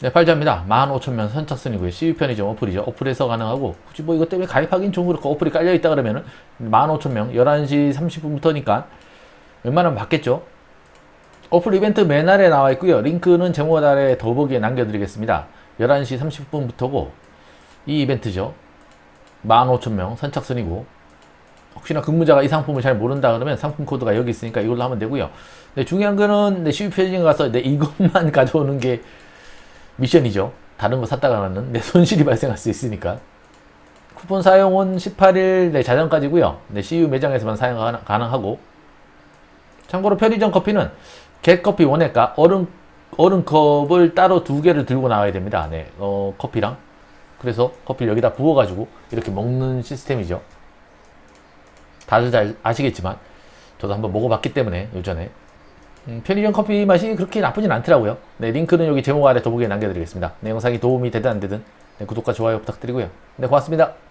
네, 팔자입니다. 15,000명 선착순이고요. CU 편의점 어플이죠. 어플에서 가능하고 굳이 뭐 이것 때문에 가입하긴 좀 그렇고 어플이 깔려 있다 그러면은 15,000명 11시 30분부터니까 웬만하면 받겠죠. 어플 이벤트 맨날에 나와 있고요. 링크는 제목 아래 더보기에 남겨드리겠습니다. 11시 30분부터고 이 이벤트죠. 15,000명 선착순이고 혹시나 근무자가 이 상품을 잘 모른다 그러면 상품 코드가 여기 있으니까 이걸로 하면 되고요. 네, 중요한 거는 네, CU 편의점 가서 네, 이것만 가져오는 게 미션이죠. 다른 거 샀다가는 내 손실이 발생할 수 있으니까. 쿠폰 사용은 18일 내 자정까지고요. 네, CU 매장에서만 사용 가능- 가능하고. 참고로 편의점 커피는 겟커피 원액과 얼음 얼음컵을 따로 두 개를 들고 나와야 됩니다. 네, 어, 커피랑. 그래서 커피를 여기다 부어가지고 이렇게 먹는 시스템이죠. 다들 잘 아시겠지만 저도 한번 먹어봤기 때문에 요전에 음, 편의점 커피 맛이 그렇게 나쁘진 않더라고요. 네, 링크는 여기 제목 아래 더보기에 남겨드리겠습니다. 네, 영상이 도움이 되든 안 되든 네, 구독과 좋아요 부탁드리고요. 네, 고맙습니다.